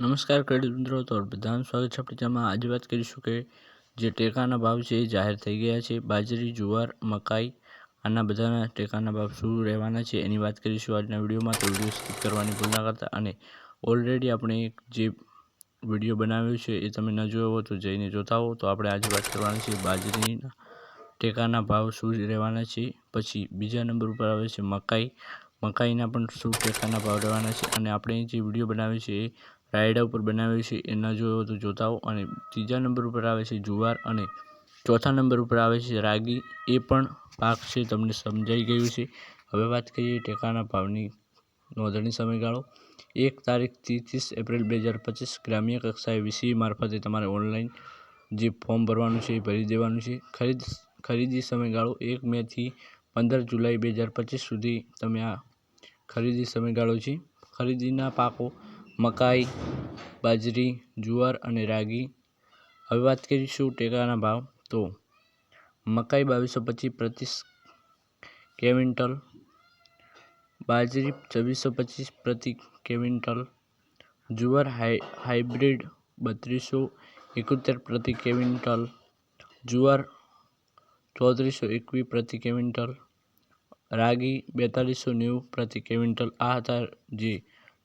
નમસ્કાર ખેડૂત મિત્રો, તો બધાનું સ્વાગત છે આપણી ચેનલમાં. આજે વાત કરીશું કે જે ટેકાના ભાવ છે એ જાહેર થઈ ગયા છે. બાજરી, જુવાર, મકાઈ આના બધાના ટેકાના ભાવ શું રહેવાના છે એની વાત કરીશું આજના વિડીયોમાં. તો વીડિયો સ્કીપ કરવાની ભૂલ ના કરતા અને ઓલરેડી આપણે જે વીડિયો બનાવ્યો છે એ તમે ન જોયો હો તો જઈને જોતા હો. તો આપણે આજે વાત કરવાની છે બાજરીના ટેકાના ભાવ શું રહેવાના છે. પછી બીજા નંબર ઉપર આવે છે મકાઈ. મકાઈના પણ શું ભાવ રહેવાના છે અને આપણે જે વીડિયો બનાવ્યો છે એ રાયડા ઉપર બનાવ્યો છે એ ન જોયો તો જોતા અને ત્રીજા નંબર ઉપર આવે છે જુવાર અને ચોથા નંબર ઉપર આવે છે રાગી. એ પણ પાક છે, તમને સમજાઈ ગયું છે. હવે વાત કરીએ ટેકાના ભાવની નોંધણી સમયગાળો. એક તારીખથી ત્રીસ એપ્રિલ બે હજાર પચીસ ગ્રામ્ય કક્ષાએ વીસી મારફતે તમારે ઓનલાઈન જે ફોર્મ ભરવાનું છે એ ભરી દેવાનું છે. ખરીદ, ખરીદી સમયગાળો એક મેથી પંદર જુલાઈ બે હજાર પચીસ સુધી તમે આ ખરીદી સમયગાળો છે. ખરીદીના પાકો, મકાઈ, બાજરી, જુવાર અને રાગી. હવે વાત કરીશું ટેકાના ભાવ. તો મકાઈ બાવીસો પચીસ પ્રતિ કેવિન્ટલ, બાજરી છવ્વીસો પચીસ પ્રતિ કેવિન્ટલ, જુવાર હાઈ, હાઇબ્રિડ બત્રીસો એકોતેર પ્રતિ કેવિન્ટલ, જુવાર ચોત્રીસો એકવીસ પ્રતિ ક્વિન્ટલ રાગી બેતાલીસો નેવું પ્રતિ ક્વિન્ટલ આ હતા જે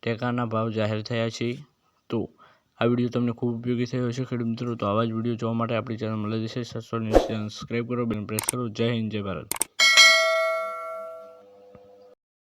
ટેકાના ભાવ જાહેર થયા છે. તો આ વીડિયો તમને ખૂબ ઉપયોગી થયો હશે. ખેડૂત મિત્રો, તો આવા જ વીડિયો જોવા માટે આપણી ચેનલ મળે છે સબસ્ક્રાઈબ કરો બેન પ્રેસ કરો. જય હિન્દ, જય ભારત.